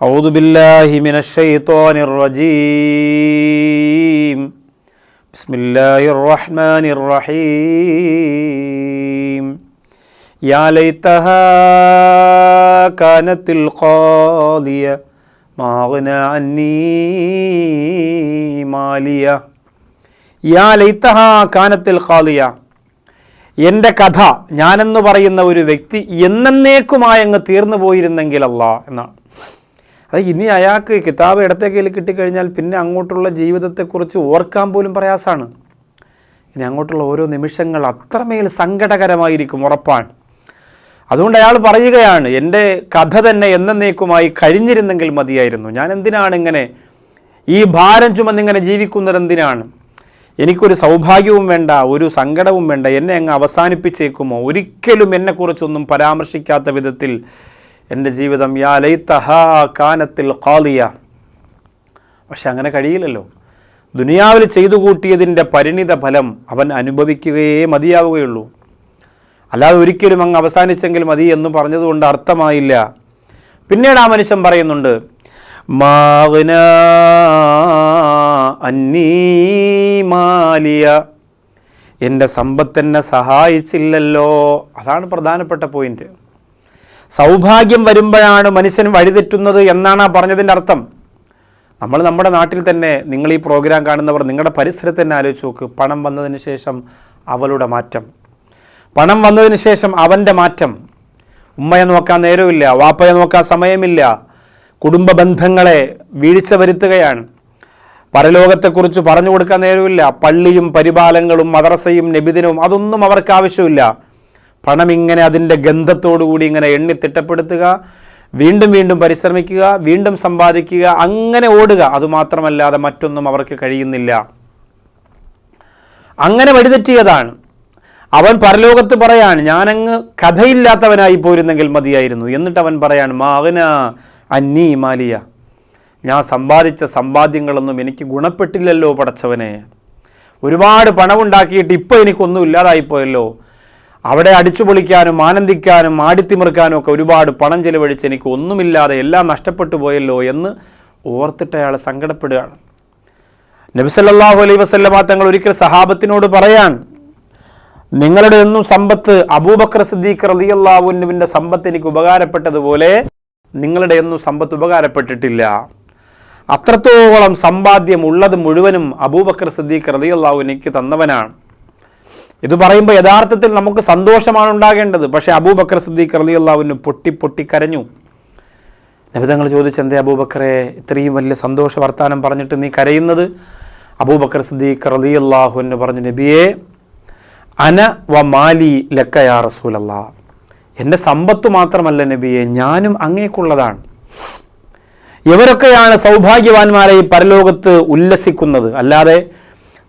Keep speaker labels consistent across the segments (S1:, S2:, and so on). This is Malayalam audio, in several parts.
S1: أعوذ بالله من الشيطان الرجيم بسم الله الرحمن الرحيم يا ليتها كانت القاضية ما أغنى عني مالية يا ليتها كانت القاضية എൻ്റെ കഥ ഞാനെന്ന് പറയുന്ന ഒരു വ്യക്തി എന്നേക്കുമായി അങ്ങ് തീർന്നു പോയിരുന്നെങ്കിലല്ല എന്നാണ് അത് ഇനി അയാൾക്ക് കിതാബ് ഇടത്തെ കയ്യിൽ കിട്ടിക്കഴിഞ്ഞാൽ പിന്നെ അങ്ങോട്ടുള്ള ജീവിതത്തെക്കുറിച്ച് ഓർക്കാൻ പോലും പ്രയാസമാണ്. ഇനി അങ്ങോട്ടുള്ള ഓരോ നിമിഷങ്ങൾ അത്രമേൽ സങ്കടകരമായിരിക്കും ഉറപ്പാണ്. അതുകൊണ്ട് അയാൾ പറയുകയാണ് എന്റെ കഥ തന്നെ എന്നേക്കുമായി കഴിഞ്ഞിരുന്നെങ്കിൽ മതിയായിരുന്നു. ഞാൻ എന്തിനാണ് ഇങ്ങനെ ഈ ഭാരം ചുമന്നിങ്ങനെ ജീവിക്കുന്നത് എന്തിനാണ്? എനിക്കൊരു സൗഭാഗ്യവും വേണ്ട ഒരു സങ്കടവും വേണ്ട. എന്നെ അങ്ങ് അവസാനിപ്പിച്ചേക്കുമോ? ഒരിക്കലും എന്നെക്കുറിച്ചൊന്നും പരാമർശിക്കാത്ത വിധത്തിൽ എന്റെ ജീവിതം യാ ലൈത്തഹാ കാനത്തിൽ ഖാലിയ. പക്ഷെ അങ്ങനെ കഴിയില്ലല്ലോ. ദുനിയാവിൽ ചെയ്തു കൂട്ടിയതിന്റെ പരിണിത ഫലം അവൻ അനുഭവിക്കുകയേ മതിയാവുകയുള്ളൂ. അല്ലാതെ ഒരിക്കലും അങ്ങ് അവസാനിച്ചെങ്കിൽ മതി എന്ന് പറഞ്ഞതുകൊണ്ട് അർത്ഥമായില്ല. പിന്നീട് ആ മനുഷ്യൻ പറയുന്നുണ്ട് മാവന അന്നീമാലിയ എന്റെ സമ്പത്തെന്നെ സഹായിച്ചില്ലല്ലോ. അതാണ് പ്രധാനപ്പെട്ട പോയിന്റ്. സൗഭാഗ്യം വരുമ്പോഴാണ് മനുഷ്യൻ വഴിതെറ്റുന്നത് എന്നാണ് ആ പറഞ്ഞതിന്റെ അർത്ഥം. നമ്മൾ നമ്മുടെ നാട്ടിൽ തന്നെ നിങ്ങൾ ഈ പ്രോഗ്രാം കാണുന്നവർ നിങ്ങളുടെ പരിസരത്ത് തന്നെ ആലോചിച്ച് നോക്ക്. പണം വന്നതിന് ശേഷം അവളുടെ മാറ്റം. പണം വന്നതിന് ശേഷം അവന്റെ മാറ്റം. ഉമ്മയെ നോക്കാൻ നേരമില്ല വാപ്പയെ നോക്കാൻ സമയമില്ല. കുടുംബ ബന്ധങ്ങളെ വീഴ്ച വരുത്തുകയാണ്. പരലോകത്തെക്കുറിച്ച് പറഞ്ഞു കൊടുക്കാൻ നേരമില്ല പള്ളിയും പരിപാലങ്ങളും മദ്രസയും നബിദിനവും അതൊന്നും അവർക്ക് ആവശ്യമില്ല. പണം ഇങ്ങനെ അതിന്റെ ഗന്ധത്തോടുകൂടി ഇങ്ങനെ എണ്ണി തിട്ടപ്പെടുത്തുക വീണ്ടും വീണ്ടും പരിശ്രമിക്കുക വീണ്ടും സമ്പാദിക്കുക അങ്ങനെ ഓടുക. അതുമാത്രമല്ലാതെ മറ്റൊന്നും അവർക്ക് കഴിയുന്നില്ല. അങ്ങനെ വഴിതെറ്റിയതാണ്. അവൻ പരലോകത്ത് പറയാണ് ഞാനങ്ങ് കഥയില്ലാത്തവനായി പോയിരുന്നെങ്കിൽ മതിയായിരുന്നു. എന്നിട്ട് അവൻ പറയാണ് മാവന അന്നീ മാലിയ ഞാൻ സമ്പാദിച്ച സമ്പാദ്യങ്ങളൊന്നും എനിക്ക് ഗുണപ്പെട്ടില്ലല്ലോ പടച്ചവനെ. ഒരുപാട് പണമുണ്ടാക്കിയിട്ട് ഇപ്പോൾ എനിക്കൊന്നും ഇല്ലാതായിപ്പോയല്ലോ. അവിടെ അടിച്ചു പൊളിക്കാനും ആനന്ദിക്കാനും ആടിത്തിമിർക്കാനും ഒക്കെ ഒരുപാട് പണം ചെലവഴിച്ച് എനിക്ക് ഒന്നുമില്ലാതെ എല്ലാം നഷ്ടപ്പെട്ടു പോയല്ലോ എന്ന് ഓർത്തിട്ട് അയാൾ സങ്കടപ്പെടുകയാണ് നബിസല്ലാഹു അലൈ വസല്ലമ തങ്ങൾ ഒരിക്കൽ സഹാബത്തിനോട് പറയാൻ നിങ്ങളുടെ ഒന്നും സമ്പത്ത് അബൂബക്കർ സിദ്ദീഖ് റലിയല്ലാവുന്നുവിന്റെ സമ്പത്ത് എനിക്ക് ഉപകാരപ്പെട്ടതുപോലെ നിങ്ങളുടെ ഒന്നും സമ്പത്ത് ഉപകാരപ്പെട്ടിട്ടില്ല. അത്രത്തോളം സമ്പാദ്യം ഉള്ളത് മുഴുവനും അബൂബക്കർ സിദ്ദീഖ് റളിയല്ലാഹു എനിക്ക് തന്നവനാണ്. ഇത് പറയുമ്പോൾ യഥാർത്ഥത്തിൽ നമുക്ക് സന്തോഷമാണ് ഉണ്ടാകേണ്ടത്. പക്ഷേ അബൂബക്കർ സിദ്ദീഖ് റളിയല്ലാഹുവിന് പൊട്ടി പൊട്ടി കരഞ്ഞു. നബിതങ്ങൾ ചോദിച്ചെന്തേ അബൂബക്കറെ ഇത്രയും വലിയ സന്തോഷ വർത്താനം പറഞ്ഞിട്ട് നീ കരയുന്നത്? അബൂബക്കർ സിദ്ദീഖ് റളിയല്ലാഹു എന്ന് പറഞ്ഞു നബിയെ അന വ മാലി ലക്കയാ റസൂലല്ല. എന്റെ സമ്പത്ത് മാത്രമല്ല നബിയെ ഞാനും അങ്ങേക്കുള്ളതാണ്. ഇവരൊക്കെയാണ് സൗഭാഗ്യവാന്മാരെ ഈ പരലോകത്ത് ഉല്ലസിക്കുന്നത്. അല്ലാതെ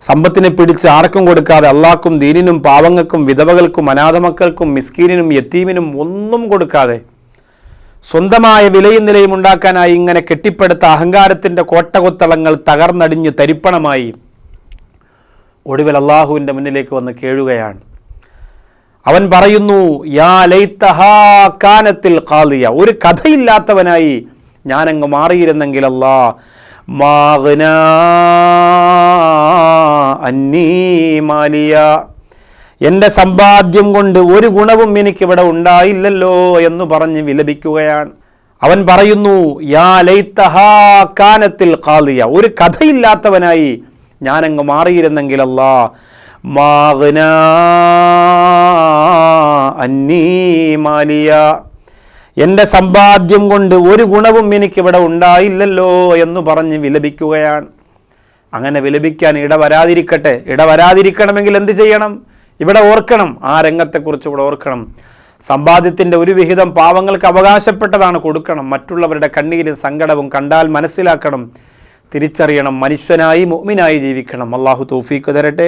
S1: സമ്പത്തിനെ പിടിച്ച് ആർക്കും കൊടുക്കാതെ അള്ളാക്കും ദീനിനും പാവങ്ങൾക്കും വിധവകൾക്കും അനാഥമക്കൾക്കും മിസ്കീനിനും യത്തീമിനും ഒന്നും കൊടുക്കാതെ സ്വന്തമായ വിലയും നിലയും ഉണ്ടാക്കാനായി ഇങ്ങനെ കെട്ടിപ്പടുത്ത അഹങ്കാരത്തിന്റെ കോട്ടകൊത്തളങ്ങൾ തകർന്നടിഞ്ഞ് തരിപ്പണമായി ഒടുവിൽ അള്ളാഹുവിന്റെ മുന്നിലേക്ക് വന്ന് കേഴുകയാണ്. അവൻ പറയുന്നു യാ കാനത്തിൽ ഒരു കഥയില്ലാത്തവനായി ഞാനങ്ങ് മാറിയിരുന്നെങ്കിൽ അല്ലാ അന്നീമാലിയ അന്നീ മാലിയ. എന്റെ സമ്പാദ്യം കൊണ്ട് ഒരു ഗുണവും എനിക്കിവിടെ ഉണ്ടായില്ലല്ലോ എന്ന് പറഞ്ഞ് വിലപിക്കുകയാണ്. അവൻ പറയുന്നു യാ ലൈത്തഹാക്കാനത്തിൽ കാനത്തിൽ ഖാലിയ ഒരു കഥയില്ലാത്തവനായി ഞാനങ്ങ് മാറിയിരുന്നെങ്കിലല്ല മാഗ്ന അന്നീ മാലിയ. എന്റെ സമ്പാദ്യം കൊണ്ട് ഒരു ഗുണവും എനിക്കിവിടെ ഉണ്ടായില്ലല്ലോ എന്ന് പറഞ്ഞ് വിലപിക്കുകയാണ്. അങ്ങനെ വിലപിക്കാൻ ഇട വരാതിരിക്കട്ടെ ഇട വരാതിരിക്കണമെങ്കിൽ എന്ത് ചെയ്യണം? ഇവിടെ ഓർക്കണം. ആ രംഗത്തെക്കുറിച്ച് ഇവിടെ ഓർക്കണം. സമ്പാദ്യത്തിന്റെ ഒരു വിഹിതം പാവങ്ങൾക്ക് അവകാശപ്പെട്ടതാണ് കൊടുക്കണം. മറ്റുള്ളവരുടെ കണ്ണീരും സങ്കടവും കണ്ടാൽ മനസ്സിലാക്കണം. തിരിച്ചറിയണം. മനുഷ്യനായി മുഅ്മിനായി ജീവിക്കണം. അള്ളാഹു തൗഫീക്ക് തരട്ടെ.